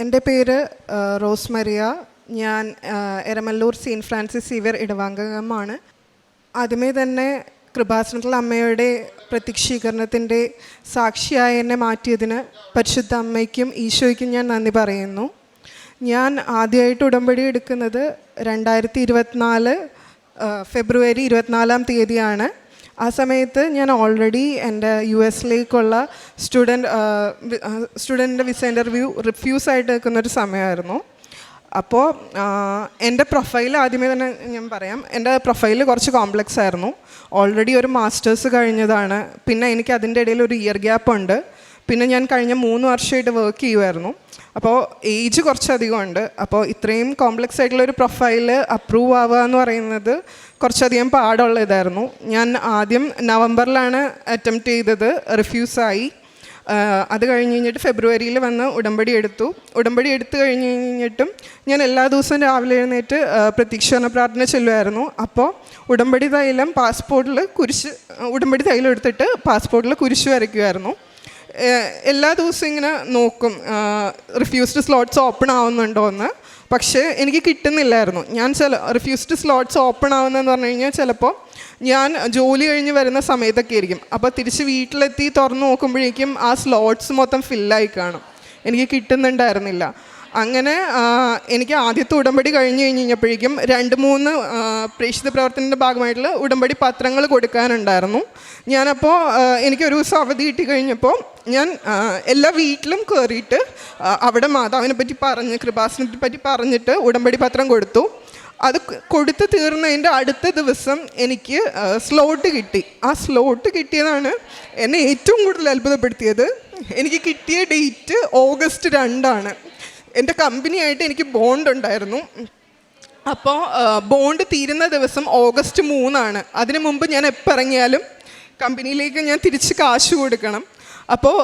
എന്റെ പേര് Rose Maria ഞാൻ എരമല്ലൂർ സെയിന്റ് ഫ്രാൻസിസ് സീവിയർ ഇടവാംഗമാണ് ആദ്യമേ തന്നെ കൃപാസനത്തിൽ അമ്മയുടെ പ്രത്യക്ഷീകരണത്തിന്റെ സാക്ഷിയായി എന്നെ മാറ്റിയതിന് പരിശുദ്ധ അമ്മയ്ക്കും ഈശോയ്ക്കും ഞാൻ നന്ദി പറയുന്നു. ഞാൻ ആദ്യമായിട്ട് ഉടമ്പടി എടുക്കുന്നത് രണ്ടായിരത്തി ഇരുപത്തിനാല് ഫെബ്രുവരി ഇരുപത്തിനാലാം തീയതിയാണ്. ആ സമയത്ത് ഞാൻ ഓൾറെഡി എന്റെ യു എസിലേക്കുള്ള സ്റ്റുഡന്റ് സ്റ്റുഡന്റിന്റെ വിസ ഇന്റർവ്യൂ റിഫ്യൂസ് ആയിട്ട് നിൽക്കുന്ന ഒരു സമയമായിരുന്നു. അപ്പോൾ എന്റെ പ്രൊഫൈൽ ആദ്യമേ തന്നെ ഞാൻ പറയാം. എന്റെ പ്രൊഫൈൽ കുറച്ച് കോംപ്ലക്സ് ആയിരുന്നു. ഓൾറെഡി ഒരു മാസ്റ്റേഴ്സ് കഴിഞ്ഞതാണ്. പിന്നെ എനിക്ക് അതിന്റെ ഇടയിൽ ഒരു ഇയർ ഗ്യാപ്പ് ഉണ്ട്. പിന്നെ ഞാൻ കഴിഞ്ഞ മൂന്ന് വർഷമായിട്ട് വർക്ക് ചെയ്യുമായിരുന്നു അപ്പോൾ ഏജ് കുറച്ചധികമുണ്ട്. അപ്പോൾ ഇത്രയും കോംപ്ലക്സ് ആയിട്ടുള്ള ഒരു പ്രൊഫൈൽ അപ്രൂവ് ആവുക എന്ന് പറയുന്നത് കുറച്ചധികം പാടുള്ള ഇതായിരുന്നു. ഞാൻ ആദ്യം നവംബറിലാണ് അറ്റംപ്റ്റ് ചെയ്തത്. റിഫ്യൂസായി അത് കഴിഞ്ഞ് കഴിഞ്ഞിട്ട് ഫെബ്രുവരിയിൽ വന്ന് ഉടമ്പടി എടുത്തു. ഉടമ്പടി എടുത്തു കഴിഞ്ഞ് കഴിഞ്ഞിട്ടും ഞാൻ എല്ലാ ദിവസവും രാവിലെ എഴുന്നേറ്റ് പ്രത്യക്ഷണ പ്രാർത്ഥന ചെല്ലുമായിരുന്നു അപ്പോൾ ഉടമ്പടി തൈലം പാസ്പോർട്ടിൽ കുരിശ് ഉടമ്പടി തൈലം എടുത്തിട്ട് പാസ്പോർട്ടിൽ കുരിശ് വരയ്ക്കുമായിരുന്നു എല്ലാ ദിവസവും ഇങ്ങനെ നോക്കും. റിഫ്യൂസ്ഡ് സ്ലോട്ട്സ് ഓപ്പൺ ആവുന്നുണ്ടോ എന്ന് പക്ഷേ എനിക്ക് കിട്ടുന്നില്ലായിരുന്നു. ഞാൻ ചില റിഫ്യൂസ്ഡ് സ്ലോട്ട്സ് ഓപ്പൺ ആവുന്നതെന്ന് പറഞ്ഞു കഴിഞ്ഞാൽ ചിലപ്പോൾ ഞാൻ ജോലി കഴിഞ്ഞ് വരുന്ന സമയത്തൊക്കെ ആയിരിക്കും. അപ്പോൾ തിരിച്ച് വീട്ടിലെത്തി തുറന്ന് നോക്കുമ്പോഴേക്കും ആ സ്ലോട്ട്സ് മൊത്തം ഫില്ലായി കാണും. എനിക്ക് കിട്ടുന്നുണ്ടായിരുന്നില്ല. അങ്ങനെ എനിക്ക് ആദ്യത്തെ ഉടമ്പടി കഴിഞ്ഞ് കഴിഞ്ഞ് കഴിഞ്ഞപ്പോഴേക്കും രണ്ട് മൂന്ന് പ്രേക്ഷിത പ്രവർത്തനത്തിന്റെ ഭാഗമായിട്ടുള്ള ഉടമ്പടി പത്രങ്ങൾ കൊടുക്കാനുണ്ടായിരുന്നു. ഞാനപ്പോൾ എനിക്കൊരു ദിവസം അവധി കിട്ടി കഴിഞ്ഞപ്പോൾ ഞാൻ എല്ലാ വീട്ടിലും കയറിയിട്ട് അവിടെ മാതാവിനെ പറ്റി പറഞ്ഞ് കൃപാസനത്തെ പറ്റി പറഞ്ഞിട്ട് ഉടമ്പടി പത്രം കൊടുത്തു. അത് കൊടുത്ത് തീർന്നതിന്റെ അടുത്ത ദിവസം എനിക്ക് സ്ലോട്ട് കിട്ടി. ആ സ്ലോട്ട് കിട്ടിയതാണ് എന്നെ ഏറ്റവും കൂടുതൽ അത്ഭുതപ്പെടുത്തിയത്. എനിക്ക് കിട്ടിയ ഡേറ്റ് ഓഗസ്റ്റ് രണ്ടാണ്. എന്റെ കമ്പനിയായിട്ട് എനിക്ക് ബോണ്ട് ഉണ്ടായിരുന്നു. അപ്പോൾ ബോണ്ട് തീരുന്ന ദിവസം ഓഗസ്റ്റ് മൂന്നാണ്. അതിന് മുമ്പ് ഞാൻ എപ്പോൾ ഇറങ്ങിയാലും കമ്പനിയിലേക്ക് ഞാൻ തിരിച്ച് കാശ് കൊടുക്കണം. അപ്പോൾ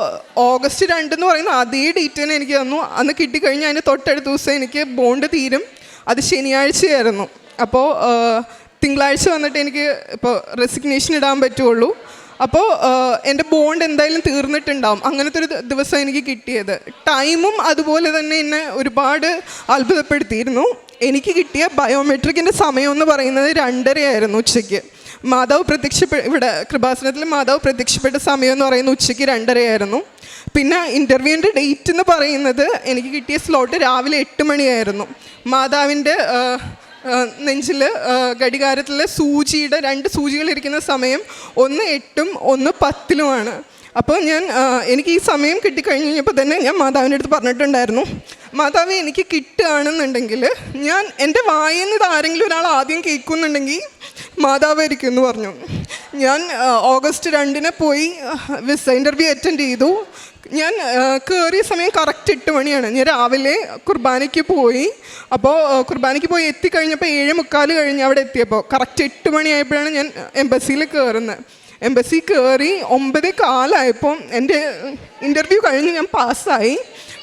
ഓഗസ്റ്റ് രണ്ട് എന്ന് പറയുന്ന അതേ ഡേറ്റ് തന്നെ എനിക്ക് തന്നു. അന്ന് കിട്ടിക്കഴിഞ്ഞാൽ അതിന് തൊട്ടടുത്ത ദിവസം എനിക്ക് ബോണ്ട് തീരും. അത് ശനിയാഴ്ചയായിരുന്നു. അപ്പോൾ തിങ്കളാഴ്ച വന്നിട്ട് എനിക്ക് ഇപ്പോൾ റെസിഗ്നേഷൻ ഇടാൻ പറ്റുള്ളൂ. അപ്പോൾ എന്റെ ബോണ്ട് എന്തായാലും തീർന്നിട്ടുണ്ടാവും. അങ്ങനത്തെ ഒരു ദിവസം എനിക്ക് കിട്ടിയത്. ടൈമും അതുപോലെ തന്നെ എന്നെ ഒരുപാട് അത്ഭുതപ്പെടുത്തിയിരുന്നു. എനിക്ക് കിട്ടിയ ബയോമെട്രിക്കിന്റെ സമയം എന്ന് പറയുന്നത് രണ്ടരയായിരുന്നു ഉച്ചയ്ക്ക്. മാതാവ് പ്രത്യക്ഷപ്പെ ഇവിടെ കൃപാസനത്തിൽ മാതാവ് പ്രത്യക്ഷപ്പെട്ട സമയം എന്ന് പറയുന്നത് ഉച്ചയ്ക്ക് രണ്ടരയായിരുന്നു. പിന്നെ ഇന്റർവ്യൂവിന്റെ ഡേറ്റ് എന്ന് പറയുന്നത് എനിക്ക് കിട്ടിയ സ്ലോട്ട് രാവിലെ എട്ട് മണിയായിരുന്നു. മാതാവിന്റെ നെഞ്ചിൽ ഘടികാരത്തിൽ സൂചിയുടെ രണ്ട് സൂചികൾ ഇരിക്കുന്ന സമയം ഒന്ന് എട്ടും ഒന്ന് പത്തിലുമാണ്. അപ്പോൾ ഞാൻ എനിക്ക് ഈ സമയം കിട്ടിക്കഴിഞ്ഞ് കഴിഞ്ഞപ്പോൾ തന്നെ ഞാൻ മാതാവിന്റെ അടുത്ത് പറഞ്ഞിട്ടുണ്ടായിരുന്നു മാതാവ് എനിക്ക് കിട്ടുകയാണെന്നുണ്ടെങ്കിൽ ഞാൻ എന്റെ വായിൽ നിന്ന് ഇത് ആരെങ്കിലും ഒരാൾ ആദ്യം കേൾക്കുന്നുണ്ടെങ്കിൽ മാതാവായിരിക്കും എന്ന് പറഞ്ഞു. ഞാൻ ഓഗസ്റ്റ് രണ്ടിന് പോയി വിസ ഇന്റർവ്യൂ അറ്റൻഡ് ചെയ്തു. ഞാൻ കയറിയ സമയം കറക്റ്റ് എട്ട് മണിയാണ്. ഞാൻ രാവിലെ കുർബാനയ്ക്ക് പോയി. അപ്പോൾ കുർബാനയ്ക്ക് പോയി എത്തിക്കഴിഞ്ഞപ്പോൾ ഏഴ് മുക്കാൽ കഴിഞ്ഞ് അവിടെ എത്തിയപ്പോൾ കറക്റ്റ് എട്ട് മണിയായപ്പോഴാണ് ഞാൻ എംബസിയിൽ കയറുന്നത് എംബസി കയറി ഒമ്പതേ കാലായപ്പോൾ എന്റെ ഇന്റർവ്യൂ കഴിഞ്ഞ് ഞാൻ പാസ്സായി.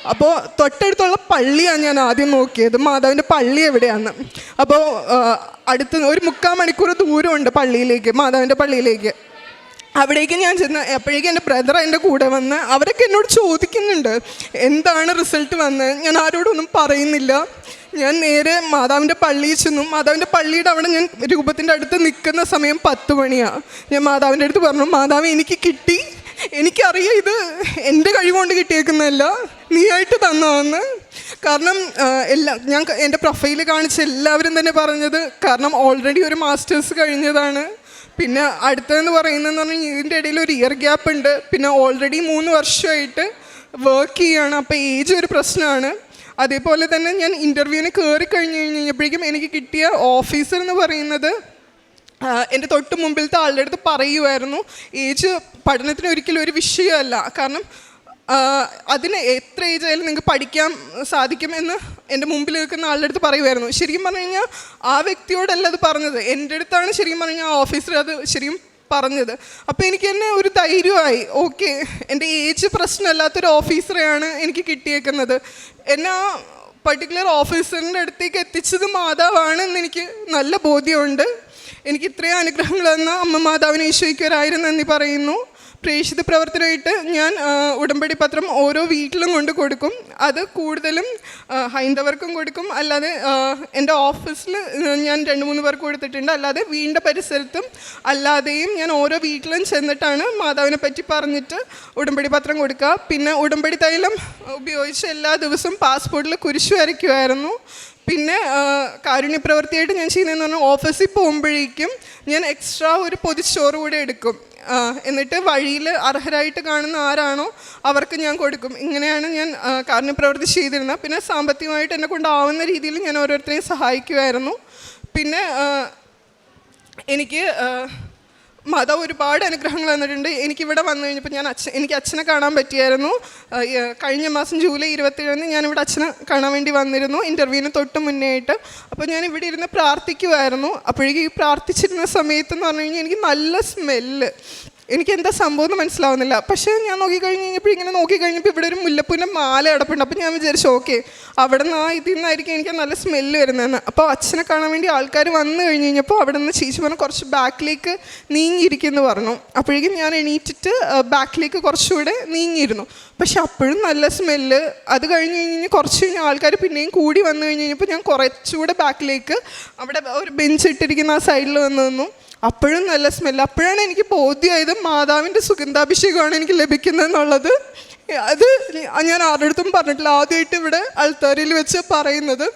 അപ്പോൾ തൊട്ടടുത്തുള്ള പള്ളിയാണ് ഞാൻ ആദ്യം നോക്കിയത്. മാതാവിന്റെ പള്ളി എവിടെയാണ്? അപ്പോൾ അടുത്ത് ഒരു മുക്കാൽ മണിക്കൂർ ദൂരമുണ്ട് പള്ളിയിലേക്ക് മാതാവിന്റെ പള്ളിയിലേക്ക്. അവിടേക്ക് ഞാൻ ചെന്ന് എപ്പോഴേക്കും എന്റെ ബ്രദർ എന്റെ കൂടെ വന്ന് അവരൊക്കെ എന്നോട് ചോദിക്കുന്നുണ്ട്. എന്താണ് റിസൾട്ട് വന്നത് ഞാൻ ആരോടൊന്നും പറയുന്നില്ല. ഞാൻ നേരെ മാതാവിന്റെ പള്ളിയിൽ ചെന്നു. മാതാവിന്റെ പള്ളിയുടെ അവിടെ ഞാൻ രൂപത്തിന്റെ അടുത്ത് നിൽക്കുന്ന സമയം പത്ത് മണിയാണ് ഞാൻ മാതാവിന്റെ അടുത്ത് പറഞ്ഞു മാതാവ് എനിക്ക് കിട്ടി. എനിക്കറിയാം ഇത് എന്റെ കഴിവുകൊണ്ട് കിട്ടിയേക്കുന്നതല്ല. നീയായിട്ട് തന്നതെന്ന്. കാരണം എല്ലാ ഞാൻ എന്റെ പ്രൊഫൈൽ കാണിച്ച എല്ലാവരും തന്നെ പറഞ്ഞത് കാരണം ഓൾറെഡി ഒരു മാസ്റ്റേഴ്സ് കഴിഞ്ഞതാണ്. പിന്നെ അടുത്തതെന്ന് പറയുന്നതെന്ന് പറഞ്ഞാൽ ഇതിന്റെ ഇടയിൽ ഒരു ഇയർ ഗ്യാപ്പ് ഉണ്ട്. പിന്നെ ഓൾറെഡി മൂന്ന് വർഷമായിട്ട് വർക്ക് ചെയ്യുകയാണ് അപ്പോൾ ഏജ് ഒരു പ്രശ്നമാണ്. അതേപോലെ തന്നെ ഞാൻ ഇന്റർവ്യൂവിന് കയറി കഴിഞ്ഞ് കഴിഞ്ഞപ്പോഴേക്കും എനിക്ക് കിട്ടിയ ഓഫീസർ എന്ന് പറയുന്നത് എന്റെ തൊട്ട് മുമ്പിലത്തെ ആളുടെ അടുത്ത് പറയുമായിരുന്നു ഏജ് പഠനത്തിന് ഒരിക്കലും ഒരു വിഷയമല്ല. കാരണം അതിന് എത്ര ഏജ് ആയാലും നിങ്ങൾക്ക് പഠിക്കാൻ സാധിക്കുമെന്ന് എന്റെ മുമ്പിൽ നിൽക്കുന്ന ആളുടെ അടുത്ത് പറയുമായിരുന്നു ശരിക്കും പറഞ്ഞു കഴിഞ്ഞാൽ ആ വ്യക്തിയോടല്ല അത് പറഞ്ഞത്. എന്റെ അടുത്താണ് ശരിക്കും പറഞ്ഞാൽ ആ ഓഫീസർ അത് ശരിക്കും പറഞ്ഞത്. അപ്പോൾ എനിക്ക് തന്നെ ഒരു ധൈര്യമായി ഓക്കെ എന്റെ ഏജ് പ്രശ്നമല്ലാത്തൊരു ഓഫീസറെയാണ് എനിക്ക് കിട്ടിയേക്കുന്നത്. എന്നെ ആ പർട്ടിക്കുലർ ഓഫീസറിന്റെ അടുത്തേക്ക് എത്തിച്ചത് മാതാവാണെന്ന് എനിക്ക് നല്ല ബോധ്യമുണ്ട്. എനിക്ക് ഇത്രയും അനുഗ്രഹങ്ങൾ തന്ന അമ്മ മാതാവിന് ഈശോയ്ക്ക് നന്ദി പറയുന്നു. പ്രേക്ഷിത പ്രവർത്തനമായിട്ട് ഞാൻ ഉടമ്പടി പത്രം ഓരോ വീട്ടിലും കൊണ്ട് കൊടുക്കും. അത് കൂടുതലും ഹൈന്ദവർക്കും കൊടുക്കും. അല്ലാതെ എന്റെ ഓഫീസിൽ ഞാൻ രണ്ട് മൂന്ന് പേർക്ക് കൊടുത്തിട്ടുണ്ട്. അല്ലാതെ വീണ്ട പരിസരത്തും അല്ലാതെയും ഞാൻ ഓരോ വീട്ടിലും ചെന്നിട്ടാണ് മാതാവിനെ പറ്റി പറഞ്ഞിട്ട് ഉടമ്പടി പത്രം കൊടുക്കുക. പിന്നെ ഉടമ്പടി തൈലം ഉപയോഗിച്ച് എല്ലാ ദിവസവും പാസ്പോർട്ടിൽ കുരിശു വരയ്ക്കുമായിരുന്നു. പിന്നെ കാരുണ്യപ്രവൃത്തിയായിട്ട് കാരുണ്യ പ്രവൃത്തിയായിട്ട് ഞാൻ ചെയ്യുന്നതെന്ന് പറഞ്ഞാൽ ഓഫീസിൽ പോകുമ്പോഴേക്കും ഞാൻ എക്സ്ട്രാ ഒരു പൊതിച്ചോറ് കൂടെ എടുക്കും. എന്നിട്ട് വഴിയിൽ അർഹരായിട്ട് കാണുന്ന ആരാണോ അവർക്ക് ഞാൻ കൊടുക്കും. ഇങ്ങനെയാണ് ഞാൻ കാരുണ്യപ്രവൃത്തി കാരുണ്യ പ്രവൃത്തി ചെയ്തിരുന്നത്. പിന്നെ സാമ്പത്തികമായിട്ട് എന്നെ കൊണ്ടാവുന്ന രീതിയിൽ ഞാൻ ഓരോരുത്തരെയും സഹായിക്കുമായിരുന്നു പിന്നെ എനിക്ക് മാതാവ് ഒരുപാട് അനുഗ്രഹങ്ങൾ തന്നിട്ടുണ്ട്. എനിക്കിവിടെ വന്നു കഴിഞ്ഞപ്പോൾ ഞാൻ അച്ഛൻ എനിക്ക് അച്ഛനെ കാണാൻ പറ്റിയായിരുന്നു. കഴിഞ്ഞ മാസം ജൂലൈ ഇരുപത്തിയേഴിന് ഞാനിവിടെ അച്ഛനെ കാണാൻ വേണ്ടി വന്നിരുന്നു. ഇന്റർവ്യൂവിന് തൊട്ട് മുന്നേ ആയിട്ട് അപ്പോൾ ഞാൻ ഇവിടെ ഇരുന്ന് പ്രാർത്ഥിക്കുമായിരുന്നു അപ്പോഴേക്കും ഈ പ്രാർത്ഥിച്ചിരുന്ന സമയത്ത് എന്ന് പറഞ്ഞു കഴിഞ്ഞാൽ എനിക്ക് നല്ല സ്മെല്ല്. എനിക്ക് എന്താ സംഭവം എന്ന് മനസ്സിലാവുന്നില്ല. പക്ഷേ ഞാൻ നോക്കിക്കഴിഞ്ഞ് കഴിഞ്ഞപ്പോൾ ഇങ്ങനെ നോക്കി കഴിഞ്ഞപ്പോൾ ഇവിടെ ഒരു മുല്ലപ്പൂവിന്റെ മാല കിടപ്പുണ്ട് അപ്പോൾ ഞാൻ വിചാരിച്ചു ഓക്കെ അവിടെ നിന്ന് ആ ഇതിൽ നിന്നായിരിക്കും എനിക്ക് നല്ല സ്മെല്ല് വരുന്നതെന്ന്. അപ്പോൾ അച്ഛനെ കാണാൻ വേണ്ടി ആൾക്കാർ വന്നു കഴിഞ്ഞ് കഴിഞ്ഞപ്പോൾ അവിടെ നിന്ന് ചേച്ചി പറഞ്ഞു കുറച്ച് ബാക്കിലേക്ക് നീങ്ങിയിരിക്കുമെന്ന് പറഞ്ഞു. അപ്പോഴേക്കും ഞാൻ എണീറ്റിട്ട് ബാക്കിലേക്ക് കുറച്ചുകൂടെ നീങ്ങിയിരുന്നു. പക്ഷെ അപ്പോഴും നല്ല സ്മെല്ല് അത് കഴിഞ്ഞ് കഴിഞ്ഞ് കുറച്ച് കഴിഞ്ഞ് ആൾക്കാർ പിന്നെയും കൂടി വന്നു കഴിഞ്ഞ് കഴിഞ്ഞപ്പോൾ ഞാൻ കുറച്ചുകൂടെ ബാക്കിലേക്ക് അവിടെ ഒരു ബെഞ്ച് ഇട്ടിരിക്കുന്ന ആ സൈഡിൽ വന്നു നിന്നു. അപ്പോഴും നല്ല സ്മെല്ല് അപ്പോഴാണ് എനിക്ക് ബോധ്യമായത് മാതാവിന്റെ സുഗന്ധാഭിഷേകമാണ് എനിക്ക് ലഭിക്കുന്നതെന്നുള്ളത്. അത് ഞാൻ ആരുടെ അടുത്തും പറഞ്ഞിട്ടില്ല. ആദ്യമായിട്ട് ഇവിടെ അൾത്താരയിൽ വെച്ച് പറയുന്നത്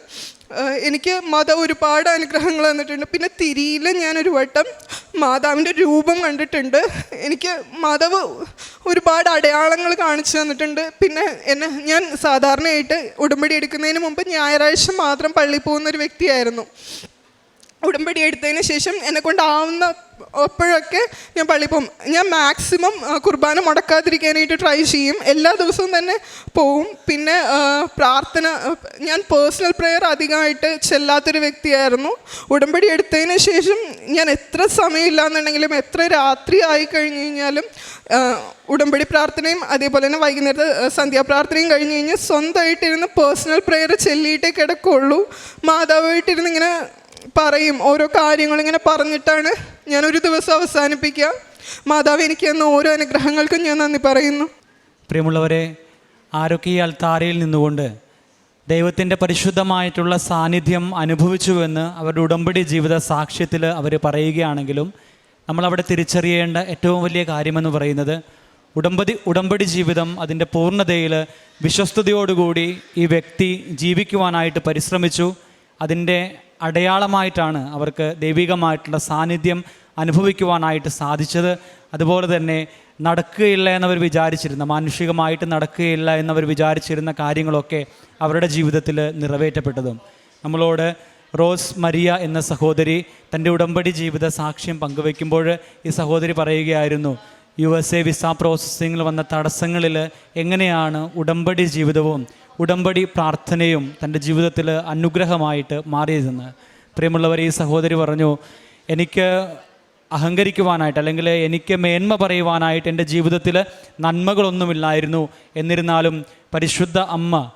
എനിക്ക് മത ഒരുപാട് അനുഗ്രഹങ്ങൾ തന്നിട്ടുണ്ട്. പിന്നെ തിരിയിൽ ഞാനൊരു വട്ടം മാതാവിന്റെ രൂപം കണ്ടിട്ടുണ്ട്. എനിക്ക് മാതാവ് ഒരുപാട് അടയാളങ്ങൾ കാണിച്ചു തന്നിട്ടുണ്ട്. പിന്നെ എന്നെ ഞാൻ സാധാരണയായിട്ട് ഉടമ്പടി എടുക്കുന്നതിന് മുമ്പ് ഞായറാഴ്ച മാത്രം പള്ളിയിൽ പോകുന്ന ഒരു വ്യക്തിയായിരുന്നു. ഉടമ്പടി എടുത്തതിന് ശേഷം എന്നെ കൊണ്ടാവുന്ന അപ്പോഴൊക്കെ ഞാൻ പള്ളി പോകും ഞാൻ മാക്സിമം കുർബാന മുടക്കാതിരിക്കാനായിട്ട് ട്രൈ ചെയ്യും. എല്ലാ ദിവസവും തന്നെ പോവും. പിന്നെ പ്രാർത്ഥന ഞാൻ പേഴ്സണൽ പ്രെയർ അധികമായിട്ട് ചെല്ലാത്തൊരു വ്യക്തിയായിരുന്നു. ഉടമ്പടി എടുത്തതിന് ശേഷം ഞാൻ എത്ര സമയമില്ലാന്നുണ്ടെങ്കിലും എത്ര രാത്രി ആയി കഴിഞ്ഞു കഴിഞ്ഞാലും ഉടമ്പടി പ്രാർത്ഥനയും അതേപോലെ തന്നെ വൈകുന്നേരത്തെ സന്ധ്യാപ്രാർത്ഥനയും കഴിഞ്ഞ് കഴിഞ്ഞാൽ സ്വന്തമായിട്ടിരുന്ന് പേഴ്സണൽ പ്രെയർ ചെല്ലിയിട്ടേ കിടക്കുള്ളൂ. മാതാവായിട്ടിരുന്ന് ഇങ്ങനെ പറയും ഓരോ കാര്യങ്ങൾ ഇങ്ങനെ പറഞ്ഞിട്ടാണ് ഞാൻ ഒരു ദിവസം അവസാനിപ്പിക്കുക. മാതാവ് എനിക്ക് തന്ന ഓരോ അനുഗ്രഹങ്ങൾക്കും ഞാൻ നന്ദി പറയുന്നു. പ്രിയമുള്ളവരെ ആരൊക്കെ ഈ അൽത്താരയിൽ നിന്നുകൊണ്ട് ദൈവത്തിന്റെ പരിശുദ്ധമായിട്ടുള്ള സാന്നിധ്യം അനുഭവിച്ചുവെന്ന് അവരുടെ ഉടമ്പടി ജീവിത സാക്ഷ്യത്തിൽ അവർ പറയുകയാണെങ്കിലും നമ്മളവിടെ തിരിച്ചറിയേണ്ട ഏറ്റവും വലിയ കാര്യമെന്ന് പറയുന്നത് ഉടമ്പടി ഉടമ്പടി ജീവിതം അതിന്റെ പൂർണതയിൽ വിശ്വസ്തയോടുകൂടി ഈ വ്യക്തി ജീവിക്കുവാനായിട്ട് പരിശ്രമിച്ചു. അതിന്റെ അടയാളമായിട്ടാണ് അവർക്ക് ദൈവികമായിട്ടുള്ള സാന്നിധ്യം അനുഭവിക്കുവാനായിട്ട് സാധിച്ചത്. അതുപോലെ തന്നെ നടക്കുകയില്ല എന്നവർ വിചാരിച്ചിരുന്ന മാനുഷികമായിട്ട് നടക്കുകയില്ല എന്നവർ വിചാരിച്ചിരുന്ന കാര്യങ്ങളൊക്കെ അവരുടെ ജീവിതത്തിൽ നിറവേറ്റപ്പെട്ടതും. നമ്മളോട് റോസ് മരിയ എന്ന സഹോദരി തന്റെ ഉടമ്പടി ജീവിത സാക്ഷ്യം പങ്കുവയ്ക്കുമ്പോൾ ഈ സഹോദരി പറയുകയായിരുന്നു യു എസ് എ വിസ പ്രോസസ്സിങ്ങിൽ വന്ന തടസ്സങ്ങളിൽ എങ്ങനെയാണ് ഉടമ്പടി ജീവിതവും ഉടമ്പടി പ്രാർത്ഥനയും തന്റെ ജീവിതത്തിൽ അനുഗ്രഹമായിട്ട് മാറിയതെന്ന് പ്രിയമുള്ളവർ ഈ സഹോദരി പറഞ്ഞു എനിക്ക് അഹങ്കരിക്കുവാനായിട്ട് അല്ലെങ്കിൽ എനിക്ക് മേന്മ പറയുവാനായിട്ട് എന്റെ ജീവിതത്തിൽ നന്മകളൊന്നുമില്ലായിരുന്നു. എന്നിരുന്നാലും പരിശുദ്ധ അമ്മ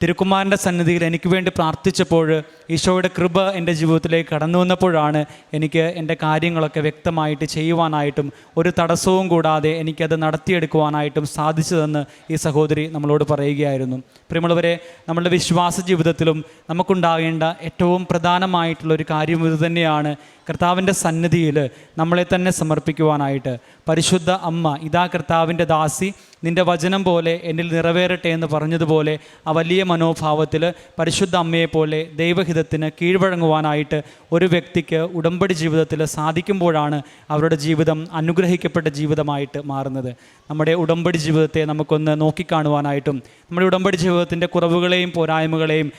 തിരുക്കുമാരന്റെ സന്നിധിയിൽ എനിക്ക് വേണ്ടി പ്രാർത്ഥിച്ചപ്പോൾ ഈശോയുടെ കൃപ എന്റെ ജീവിതത്തിലേക്ക് കടന്നു വന്നപ്പോഴാണ് എനിക്ക് എന്റെ കാര്യങ്ങളൊക്കെ വ്യക്തമായിട്ട് ചെയ്യുവാനായിട്ടും ഒരു തടസ്സവും കൂടാതെ എനിക്കത് നടത്തിയെടുക്കുവാനായിട്ടും സാധിച്ചതെന്ന് ഈ സഹോദരി നമ്മളോട് പറയുകയായിരുന്നു. പ്രിയമുള്ളവരെ നമ്മളുടെ വിശ്വാസ ജീവിതത്തിലും നമുക്കുണ്ടാകേണ്ട ഏറ്റവും പ്രധാനമായിട്ടുള്ള ഒരു കാര്യം ഇത് തന്നെയാണ്. കർത്താവിന്റെ സന്നിധിയിൽ നമ്മളെ തന്നെ സമർപ്പിക്കുവാനായിട്ട്. പരിശുദ്ധ അമ്മ ഇതാ കർത്താവിന്റെ ദാസി നിന്റെ വചനം പോലെ എന്നിൽ നിറവേറട്ടെ എന്ന് പറഞ്ഞതുപോലെ ആ വലിയ മനോഭാവത്തിൽ പരിശുദ്ധ അമ്മയെപ്പോലെ ദൈവഹിതത്തിന് കീഴ്വഴങ്ങുവാനായിട്ട് ഒരു വ്യക്തിക്ക് ഉടമ്പടി ജീവിതത്തിൽ സാധിക്കുമ്പോഴാണ് അവരുടെ ജീവിതം അനുഗ്രഹിക്കപ്പെട്ട ജീവിതമായിട്ട് മാറുന്നത്. നമ്മുടെ ഉടമ്പടി ജീവിതത്തെ നമുക്കൊന്ന് നോക്കിക്കാണുവാനായിട്ടും നമ്മുടെ ഉടമ്പടി ജീവിതത്തിന്റെ കുറവുകളെയും പോരായ്മകളെയും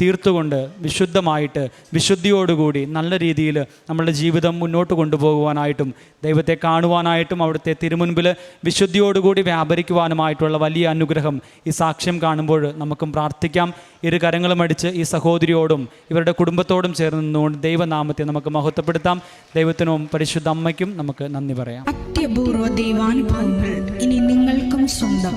തീർത്തുകൊണ്ട് വിശുദ്ധമായിട്ട് വിശുദ്ധിയോടുകൂടി നല്ല രീതിയിൽ നമ്മളുടെ ജീവിതം മുന്നോട്ട് കൊണ്ടുപോകുവാനായിട്ടും ദൈവത്തെ കാണുവാനായിട്ടും അവിടുത്തെ തിരുമുൻപിൽ വിശുദ്ധിയോടുകൂടി വ്യാപരിക്കുവാനുമായിട്ടുള്ള വലിയ അനുഗ്രഹം ഈ സാക്ഷ്യം കാണുമ്പോൾ നമുക്കും പ്രാർത്ഥിക്കാം. ഇരു കരങ്ങളും അടിച്ച് ഈ സഹോദരിയോടും ഇവരുടെ കുടുംബത്തോടും ചേർന്ന് നിന്നുകൊണ്ട് ദൈവനാമത്തെ നമുക്ക് മഹത്വപ്പെടുത്താം. ദൈവത്തിനും പരിശുദ്ധ അമ്മയ്ക്കും നമുക്ക് നന്ദി പറയാം. അത്യപൂർവ ദൈവാനുഭവങ്ങൾ ഇനി നിങ്ങൾക്കും സ്വന്തം.